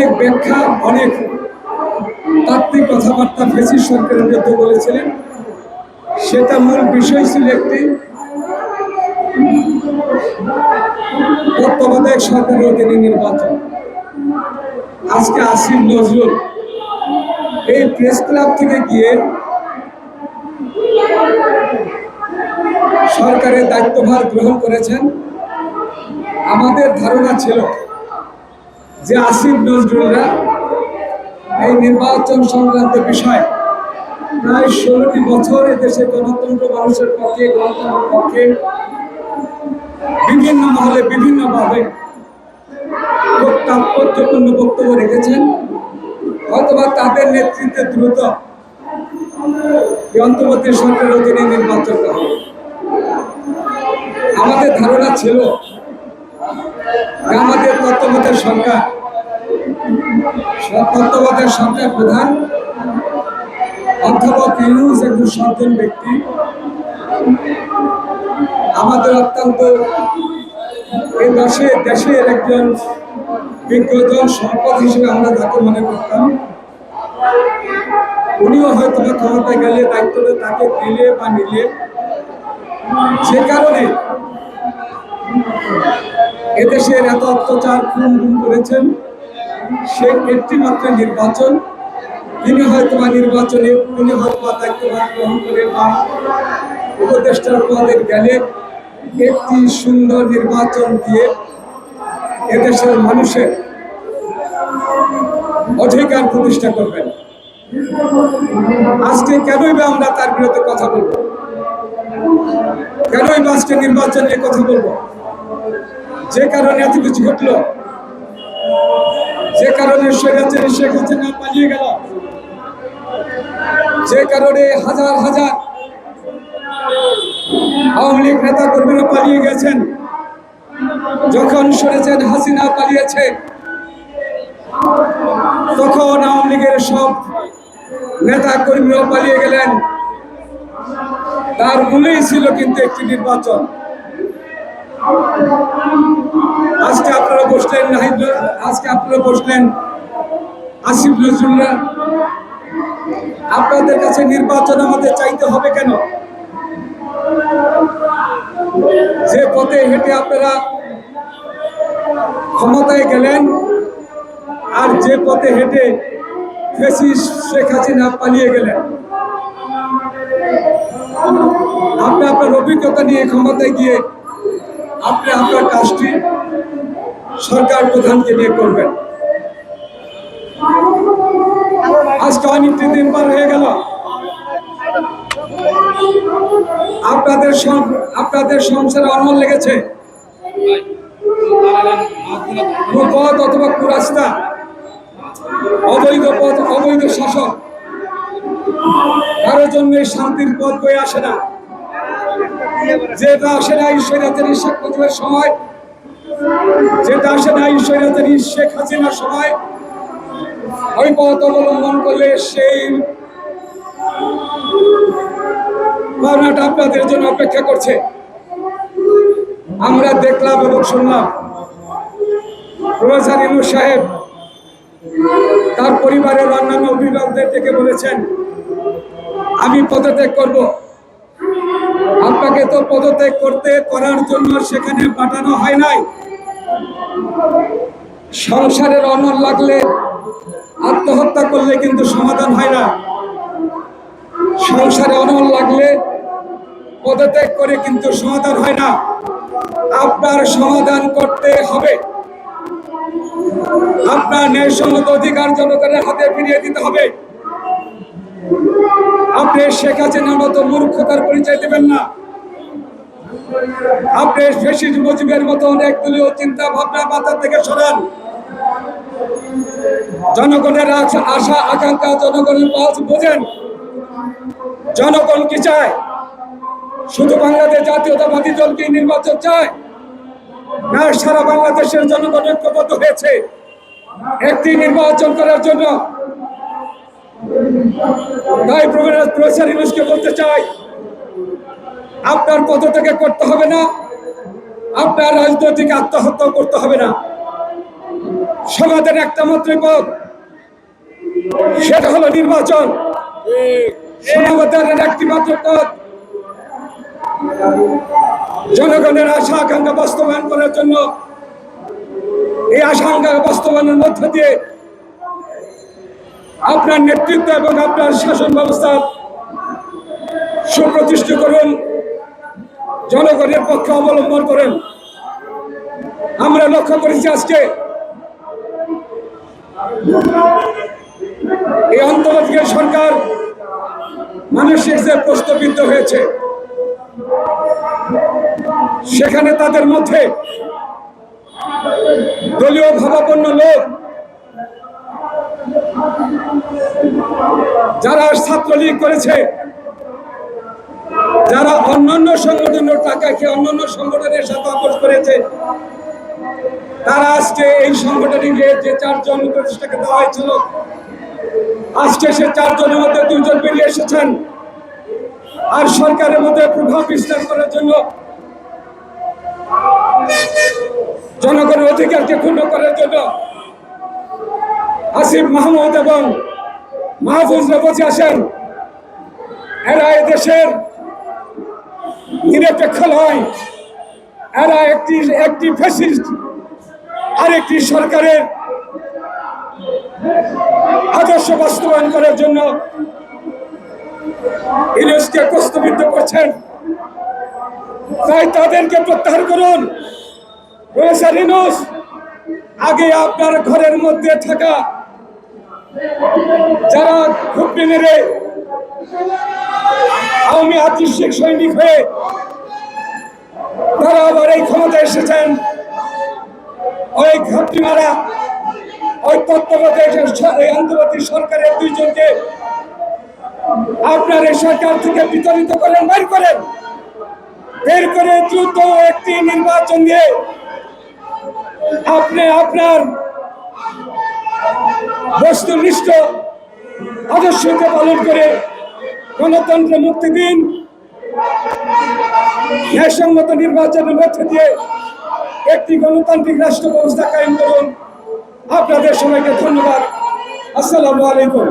অনেক ব্যাখ্যা, অনেক তাত্ত্বিক কথাবার্তা ফেসিস সরকারের বিরুদ্ধে বলেছিলেন। সেটা মূল বিষয় ছিল একটি তত্ত্বাবধায়ক সরকারের অধীনে নির্বাচন। আজকে আসিফ নজরুল এই প্রেস ক্লাব থেকে গিয়ে সরকারের দায়িত্বভার গ্রহণ করেছেন। আমাদের ধারণা ছিল যে আসিফ নজরুলরা এই নির্বাচন সংক্রান্ত বিষয় প্রায় ষোলোটি বছর এদেশে গণতন্ত্র মানুষের পক্ষে, গণতন্ত্রের পক্ষে বিভিন্ন মহলে বিভিন্নভাবে তাৎপর্যপূর্ণ বক্তব্য রেখেছেন। অথবা তাদের নেতৃত্বে দ্রুত অন্তর্বর্তী সরকারের অধীনে নির্বাচন করা আমাদের ধারণা ছিল আমাদের তত্ত্বাবধায়ক সরকার তত্ত্বাবধায়ক সরকার প্রধান। অধ্যাপক ইউনুস একজন সজ্জন ব্যক্তি। আমাদের অত্যন্ত এই দেশে দেশের একজন বিজ্ঞজন সম্পদ হিসেবে আমরা তাকে মনে করতাম। উনিও হয়তো বা ক্ষমতায় গেলে দায়িত্বটা তাকে দিলে বা নিলে। যে কারণে এদেশের এত অত্যাচার খুন গুম করেছেন, সে একটি মাত্র নির্বাচন। তিনি হয়তো বা নির্বাচনে উনি হয়তো বা দায়িত্বভার গ্রহণ করে বা উপদেষ্টার পদে গেলে একটি সুন্দর নির্বাচন দিয়ে এদেশের মানুষের অধিকার প্রতিষ্ঠা করবেন। আজকে কেনই বা আমরা তার বিরুদ্ধে কথা বলব? কেনই বা আজকে নির্বাচন নিয়ে কথা বলব? যে কারণে এত কিছু ঘটলো, যে কারণে স্বৈরাচারী শেখ হাসিনা পালিয়ে গেল, যে কারণে হাজার হাজার আওয়ামী লীগ নেতা কর্মীরা পালিয়ে গেছেন। যখন শুনেছেন হাসিনা পালিয়েছে, তখন আওয়ামী লীগের সব নেতা কর্মীরা পালিয়ে গেলেন। তার মূলেই ছিল কিন্তু একটি নির্বাচন। আজকে আপনারা বসলেন নাহিদ আজকে আপনারা বসলেন আসিফ নজরুল্লাহ। আপনাদের কাছে নির্বাচন আমাদের চাইতে হবে কেন? যে পথে হেঁটে আপনারা ক্ষমতায় গেলেন আর যে পথে হেঁটে ফেসিস শেখ হাসিনা পালিয়ে গেলেন। আপনি আপনার অভিজ্ঞতা নিয়ে ক্ষমতায় গিয়ে আপনি আপনার কাজটি সরকার প্রধানকে নিয়ে করবেন। আজকে অনেকটি দিন পার হয়ে গেল। আপনাদের আপনাদের সংসারে অনল লেগেছে। কুপথ অথবা কুরাস্তা, অবৈধ পথ, অবৈধ শাসক কারোর জন্য শান্তির পথ বয়ে আসে না। যেটা আসে না ঈশ্বরাচারী শেখ সময় যেটা আসে না ঈশ্বরাচারী শেখ হাসিনার সময়, ওই পথ অবলম্বন করলে সেই ভাবনাটা আপনাদের জন্য অপেক্ষা করছে। আমরা দেখলাম এবং শুনলাম প্রফেসর ইনু সাহেব তার পরিবারের অন্যান্য অভিভাবকদের থেকে বলেছেন, আমি পদত্যাগ করব। আপনাকে তো পদত্যাগ করতে, করার জন্য সেখানে পাঠানো হয় নাই। সংসারের অনল লাগলে আত্মহত্যা করলে কিন্তু সমাধান হয় না। সংসারে অনল লাগলে পদত্যাগ করে কিন্তু সমাধান হয় না। আপনার সমাধান করতে হবে। আপনার ন্যায়সঙ্গত অধিকার জনগণের হাতে ফিরিয়ে দিতে হবে। আপনি শেখ হাসিনার মতো মূর্খতার পরিচয় দেবেন না। আপনি ফেসিস মুজিবের মতো অনেক দলীয় চিন্তা ভাবনা মাথা থেকে সরান। জনগণের আশা আকাঙ্ক্ষা জনগণের পালস বোঝেন। জনগণ কি চায়? শুধু বাংলাদেশ জাতীয়তাবাদী দল নির্বাচন চায়? না, সারা বাংলাদেশের জনগণ ঐক্যবদ্ধ হয়েছে। একটি নির্বাচন করার জন্য তাই প্রফেসর ইউনুসকে বলতে চাই, আপনার পদ থেকে করতে হবে না, আপনার রাজনৈতিক আত্মহত্যা করতে হবে না। সমাজের একটা মাত্র পথ, সেটা হলো নির্বাচন। একটি মাত্র পথ, জনগণের আশা আকাঙ্ক্ষা বাস্তবায়ন করার জন্য, এই আশা আকাঙ্ক্ষা বাস্তবায়নের মধ্য দিয়ে আপনার নেতৃত্ব এবং আপনার শাসন ব্যবস্থা সুপ্রতিষ্ঠিত করুন, জনগণের পক্ষে অবলম্বন করেন। আমরা লক্ষ্য করেছি আজকে এই অন্তর্বর্তীকালীন সরকার মানুষের যে প্রশ্নবিদ্ধ হয়েছে, সেখানে তাদের মধ্যে দলীয় ভাবাপন্ন লোক যারা ছাত্রলীগ করেছে, যারা অন্যান্য সংগঠনের টাকা খেয়ে অন্যান্য সংগঠনের সাথে আপোষ করেছে, তারা আজকে এই সংগঠনকে যে চারজন উপদেষ্টাকে দেওয়া হয়েছিল, আজকে সে চারজনের মধ্যে দুইজন বেরিয়ে এসেছেন। আর সরকারের মধ্যে প্রভাব বিস্তার করার জন্য জনগণের অধিকারকে ক্ষুণ্ণ করার জন্য আসিফ মাহমুদ এবং মাহফুজ বসে আসেন এরা দেশের নিরপেক্ষ নয়। এরা একটি একটি ফ্যাসিস্ট, আরেকটি সরকারের আদর্শ বাস্তবায়ন করার জন্য ইউনুসকে প্রস্তাবিত করছেন। তাই তাদেরকে প্রত্যাহার করুন। ইউনুস আগে আপনার ঘরের মধ্যে থাকা যারা খুবটি মেরে আওয়ামী আদৃশ্বিক সৈনিক হয়ে তারা আবার এই ক্ষমতায় এসেছেন। ওই ঘাপটি মারা ওই তত্ত্বাবধায়ক আন্তর্জাতিক সরকারের দুইজনকে আপনার এই সরকার থেকে বিতাড়িত করেন বের করেন। বের করে দ্রুত একটি নির্বাচন দিয়ে আপনি আপনার বস্তুনিষ্ঠ আদর্শকে পালন করে গণতন্ত্র মুক্তি দিন। ন্যায়সঙ্গত নির্বাচনের মধ্যে দিয়ে একটি গণতান্ত্রিক রাষ্ট্র ব্যবস্থা কায়েম করুন। আপনাদের সবাইকে ধন্যবাদ। আসসালামু আলাইকুম।